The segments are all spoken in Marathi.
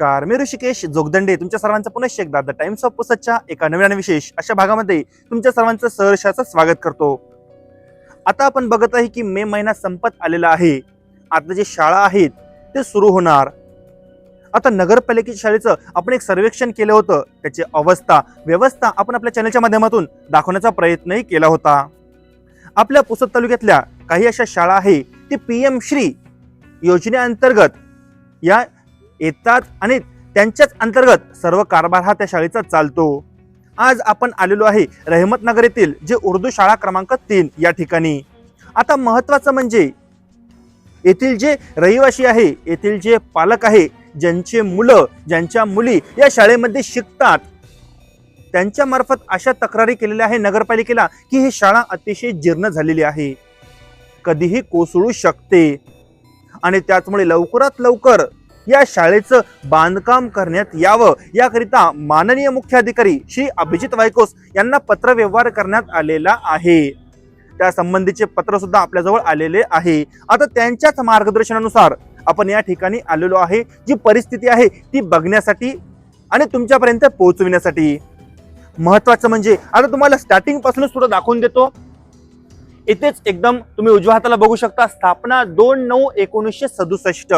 नमस्कार मी ऋषिकेश जोगदंडे. तुमच्या सर्वांचं पुन्हा एकदा द टाइम्स ऑफ पुसदच्या एका नवीन आणि विशेष अशा भागामध्ये तुमच्या सर्वांचं सहर्षाचं स्वागत करतो. आता आपण बघत आहे की मे महिना संपत आलेला आहे. आता जे शाळा आहेत ते सुरू होणार. आता नगरपालिकेच्या शाळेचं आपण एक सर्वेक्षण केलं होतं. त्याची अवस्था व्यवस्था आपण आपल्या चॅनलच्या माध्यमातून दाखवण्याचा प्रयत्नही केला होता. आपल्या पुसद तालुक्यातल्या काही अशा शाळा आहे ते पी एम श्री योजनेअंतर्गत या येतात आणि त्यांच्याच अंतर्गत सर्व कारभार हा त्या शाळेचा चालतो. आज आपण आलेलो आहे रहमतनगर येथील जे उर्दू शाळा क्रमांक तीन या ठिकाणी. आता महत्वाचं म्हणजे येथील जे रहिवासी आहे येथील जे पालक आहे ज्यांचे मुलं ज्यांच्या मुली या शाळेमध्ये शिकतात त्यांच्या मार्फत अशा तक्रारी केलेल्या आहे नगरपालिकेला की ही शाळा अतिशय जीर्ण झालेली आहे. कधीही कोसळू शकते. आणि त्याचमुळे लवकरात लवकर या शाळेचं बांधकाम करण्यात यावं. याकरिता माननीय मुख्याधिकारी श्री अभिजित वायकोस यांना पत्रव्यवहार करण्यात आलेला आहे. त्या संबंधीचे पत्र सुद्धा आपल्याजवळ आलेले आहे. आता त्यांच्याच मार्गदर्शनानुसार आपण या ठिकाणी आलेलो आहे. जी परिस्थिती आहे ती बघण्यासाठी आणि तुमच्यापर्यंत पोहोचविण्यासाठी. महत्वाचं म्हणजे आता तुम्हाला स्टार्टिंग पासूनच थोडं दाखवून देतो. इथेच एकदम तुम्ही उजव्या हाताला बघू शकता स्थापना दोन नऊ एकोणीसशे सदुसष्ट.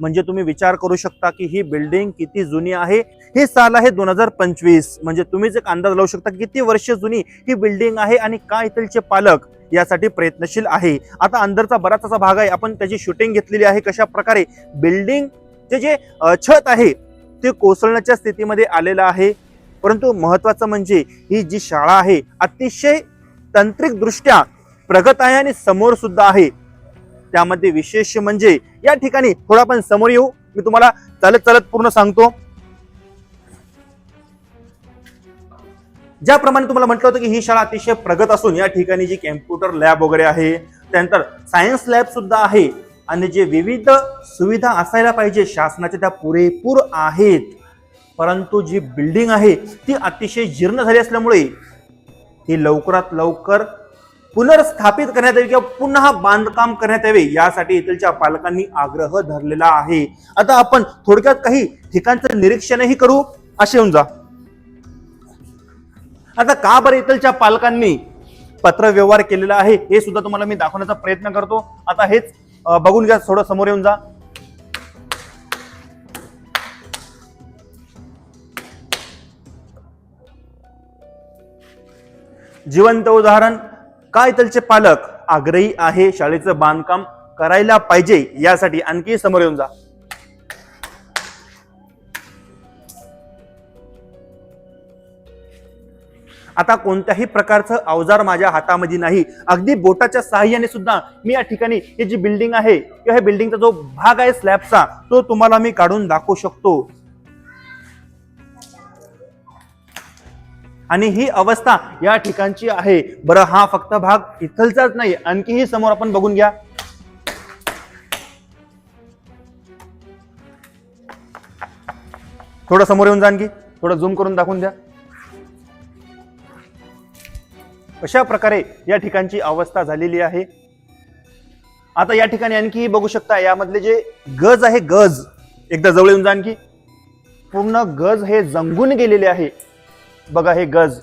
म्हणजे तुम्ही विचार करू शकता की ही बिल्डिंग किती जुनी आहे? हे साल आहे दोन हजार पंचवीस. म्हणजे तुम्हीच एक अंदाज लावू शकता किती वर्ष जुनी ही बिल्डिंग आहे आणि काय इथलचे पालक यासाठी प्रयत्नशील आहे. आता अंदरचा बराच असा भाग आहे. आपण त्याची शूटिंग घेतलेली आहे कशा प्रकारे? बिल्डिंगचे जे छत आहे ते कोसळण्याच्या स्थितीमध्ये आलेलं आहे. परंतु महत्वाचं म्हणजे ही जी शाळा आहे अतिशय तांत्रिकदृष्ट्या प्रगत आहे आणि समोर सुद्धा आहे. त्यामध्ये विशेष म्हणजे या ठिकाणी थोडा आपण समोर येऊ. मी तुम्हाला चालत चालत पूर्ण सांगतो. ज्याप्रमाणे तुम्हाला म्हटलं होतं की ही शाळा अतिशय प्रगत असून या ठिकाणी जी कॅम्प्युटर लॅब वगैरे आहे त्यानंतर सायन्स लॅब सुद्धा आहे. आणि जे विविध सुविधा असायला पाहिजे शासनाच्या त्या पुरेपूर आहेत. परंतु जी बिल्डिंग आहे ती अतिशय जीर्ण झाली असल्यामुळे ही लवकरात लवकर पुनर्स्थापित करण्यात यावी किंवा पुन्हा बांधकाम करण्यात यावे यासाठी येथीलच्या पालकांनी आग्रह धरलेला आहे. आता आपण थोडक्यात काही ठिकाणचं निरीक्षणही करू. असे होऊन जा. आता का बरं येथीलच्या पालकांनी पत्र व्यवहार केलेला आहे? हे सुद्धा तुम्हाला मी दाखवण्याचा प्रयत्न करतो. आता हेच बघून घ्या थोडं समोर येऊन जा. जिवंत उदाहरण. काय इथलचे पालक आग्रही आहे शाळेचं बांधकाम करायला पाहिजे यासाठी आणखी समोर येऊन जा. आता कोणत्याही प्रकारचं अवजार माझ्या हातामध्ये नाही. अगदी बोटाच्या साहाय्याने सुद्धा मी या ठिकाणी ही जी बिल्डिंग आहे किंवा ह्या बिल्डिंगचा जो भाग आहे स्लॅबचा तो तुम्हाला मी काढून दाखवू शकतो. आणि ही अवस्था या ठिकाणची आहे. बरं हा फक्त भाग इथलचाच नाही आणखीही समोर आपण बघून घ्या. थोडं समोर येऊन जा आणखी थोडं झूम करून दाखवून द्या. अशा प्रकारे या ठिकाणची अवस्था झालेली आहे. आता या ठिकाणी आणखी बघू शकता यामधले जे गज आहे गज. एकदा जवळ येऊन जा आणखी पूर्ण गज हे जंगून गेलेले आहे. बघा हे गज.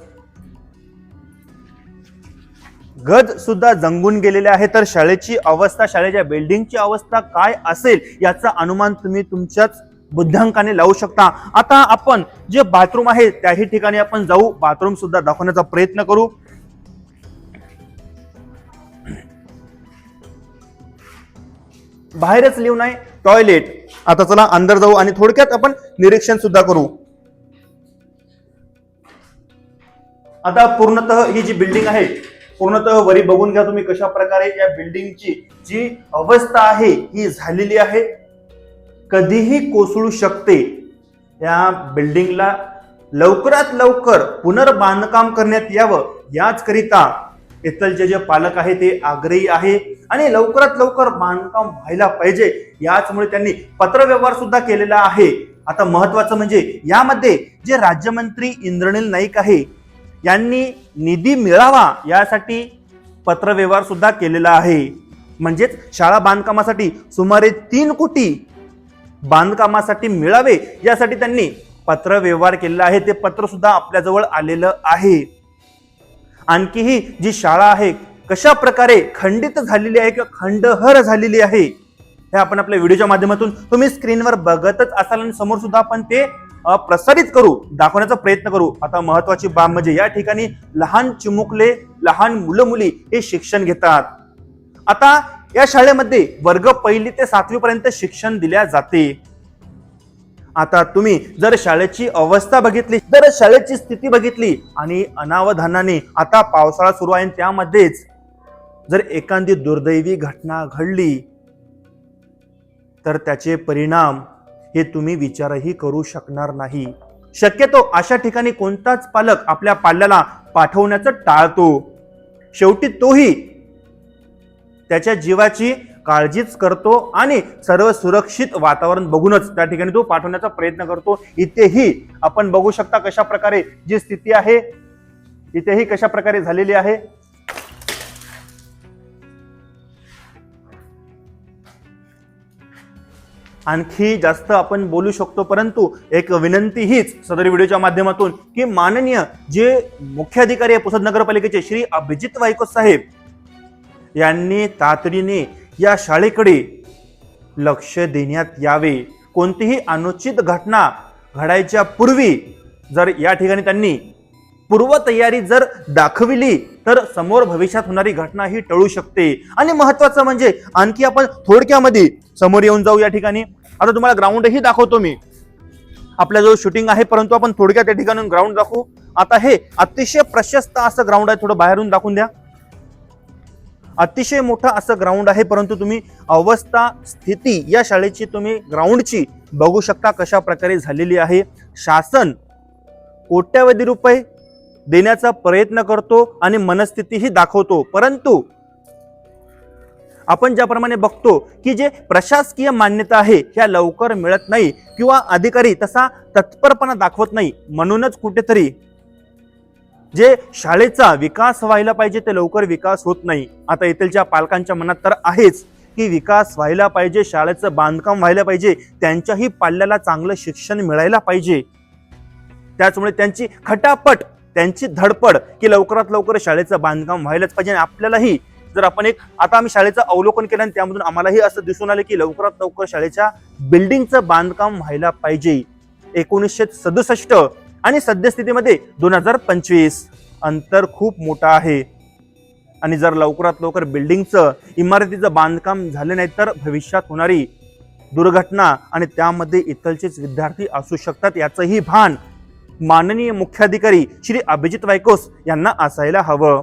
गज सुद्धा जंगून गेलेले आहे. तर शाळेची अवस्था शाळेच्या बिल्डिंगची अवस्था काय असेल याचा अनुमान तुम्ही तुमच्याच बुद्ध्यांकाने लावू शकता. आता आपण जे बाथरूम आहे त्याही ठिकाणी आपण जाऊ. बाथरूम सुद्धा दाखवण्याचा प्रयत्न करू. बाहेरच लिहू नाही. टॉयलेट आता चला अंदर जाऊ आणि थोडक्यात आपण निरीक्षण सुद्धा करू. आता पूर्णतः ही जी बिल्डिंग आहे पूर्णतः वरी बघून घ्या तुम्ही कशा प्रकारे या बिल्डिंगची जी अवस्था आहे ही झालेली आहे. कधीही कोसळू शकते. या बिल्डिंगला लवकरात लवकर पुनर्बांधकाम करण्यात यावं याचकरिता इथलचे जे पालक आहे ते आग्रही आहे आणि लवकरात लवकर बांधकाम व्हायला पाहिजे. याचमुळे त्यांनी पत्रव्यवहार सुद्धा केलेला आहे. आता महत्वाचं म्हणजे यामध्ये जे राज्यमंत्री इंद्रनील नाईक आहे यांनी निधी मिळावा यासाठी पत्रव्यवहार सुद्धा केलेला आहे. म्हणजेच शाळा बांधकामासाठी सुमारे तीन कोटी बांधकामासाठी मिळावे यासाठी त्यांनी पत्र व्यवहार केलेला आहे. ते पत्र सुद्धा आपल्याजवळ आलेलं आहे. आणखीही जी शाळा आहे कशा प्रकारे खंडित झालेली आहे किंवा खंडहर झालेली आहे हे आपण आपल्या व्हिडिओच्या माध्यमातून तुम्ही स्क्रीनवर बघतच असाल आणि समोर सुद्धा आपण ते प्रसारित करू दाखवण्याचा प्रयत्न करू. आता महत्वाची बाब म्हणजे या ठिकाणी लहान चिमुकले लहान मुलं मुली हे शिक्षण घेतात. आता या शाळेमध्ये वर्ग पहिली ते सातवी पर्यंत शिक्षण दिल्या जाते. आता तुम्ही जर शाळेची अवस्था बघितली जर शाळेची स्थिती बघितली आणि अनावधानाने आता पावसाळा सुरू आहे त्यामध्येच जर एखादी दुर्दैवी घटना घडली तर त्याचे परिणाम हे तुम्ही विचारही करू शकणार नाही. शक्यतो अशा ठिकाणी कोणताच पालक आपल्या पाल्याला पाठवण्याचं टाळतो. शेवटी तोही त्याच्या जीवाची काळजीच करतो आणि सर्व सुरक्षित वातावरण बघूनच त्या ठिकाणी तो पाठवण्याचा प्रयत्न करतो. इथेही आपण बघू शकता कशा प्रकारे जी स्थिती आहे इथेही कशा प्रकारे झालेली आहे. आणखी जास्त आपण बोलू शकतो परंतु एक विनंती हीच सदर व्हिडिओच्या माध्यमातून की माननीय जे मुख्याधिकारी आहे पुसद नगरपालिकेचे श्री अभिजित वायको साहेब यांनी तातडीने या शाळेकडे लक्ष देण्यात यावे. कोणतीही अनुचित घटना घडायच्या पूर्वी जर या ठिकाणी त्यांनी पूर्वतयारी जर दाखविली तर समोर भविष्यात होणारी घटना ही टळू शकते. आणि महत्वाचं म्हणजे आणखी आपण थोडक्यामध्ये समोर येऊन जाऊ या ठिकाणी. आता तुम्हाला ग्राउंडही दाखवतो मी. आपल्याजवळ शूटिंग आहे परंतु आपण थोडक्यात त्या ठिकाणी ग्राउंड दाखवू. आता हे अतिशय प्रशस्त असं ग्राउंड आहे थोडं बाहेरून दाखवून द्या. अतिशय मोठं असं ग्राउंड आहे परंतु तुम्ही अवस्था स्थिती या शाळेची तुम्ही ग्राउंडची बघू शकता कशा प्रकारे झालेली आहे. शासन कोट्यावधी रुपये देण्याचा प्रयत्न करतो आणि मनस्थितीही दाखवतो. परंतु आपण ज्याप्रमाणे बघतो की जे प्रशासकीय मान्यता आहे ह्या लवकर मिळत नाही किंवा अधिकारी तसा तत्परपणा दाखवत नाही. म्हणूनच कुठेतरी जे शाळेचा विकास व्हायला पाहिजे ते लवकर विकास होत नाही. आता येथीलच्या पालकांच्या मनात तर आहेच की विकास व्हायला पाहिजे शाळेचं बांधकाम व्हायला पाहिजे त्यांच्याही पाल्याला चांगलं शिक्षण मिळायला पाहिजे. त्याचमुळे त्यांची खटापट त्यांची धडपड की लवकरात लवकर शाळेचं बांधकाम व्हायलाच पाहिजे आणि आपल्यालाही जर आपण एक आता आम्ही शाळेचं अवलोकन केलं आणि त्यामधून आम्हालाही असं दिसून आलं की लवकरात लवकर शाळेच्या बिल्डिंगचं बांधकाम व्हायला पाहिजे. एकोणीसशे सदुसष्ट आणि सद्यस्थितीमध्ये दोन हजार पंचवीस अंतर खूप मोठं आहे. आणि जर लवकरात लवकर बिल्डिंगचं इमारतीचं बांधकाम झालं नाही तर भविष्यात होणारी दुर्घटना आणि त्यामध्ये इथलचेच विद्यार्थी असू शकतात. याचंही भान माननीय मुख्याधिकारी श्री अभिजित वायकोस यांना असायला हवं.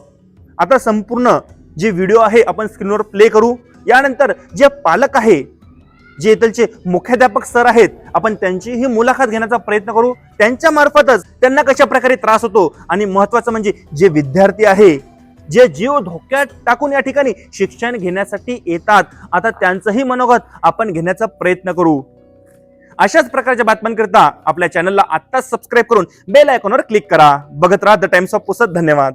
आता संपूर्ण जे व्हिडिओ आहे आपण स्क्रीनवर प्ले करू. यानंतर जे पालक आहे जे इथलचे मुख्याध्यापक सर आहेत आपण त्यांचीही मुलाखत घेण्याचा प्रयत्न करू. त्यांच्या मार्फतच त्यांना कशा प्रकारे त्रास होतो आणि महत्वाचं म्हणजे जे विद्यार्थी आहे जे जीव धोक्यात टाकून या ठिकाणी शिक्षण घेण्यासाठी येतात आता त्यांचंही मनोगत आपण घेण्याचा प्रयत्न करू. अशाच प्रकारच्या बातम्यांकरिता आपल्या चॅनलला आत्ताच सबस्क्राईब करून बेल आयकॉनवर क्लिक करा. बघत राहा द टाइम्स ऑफ पुसत धन्यवाद.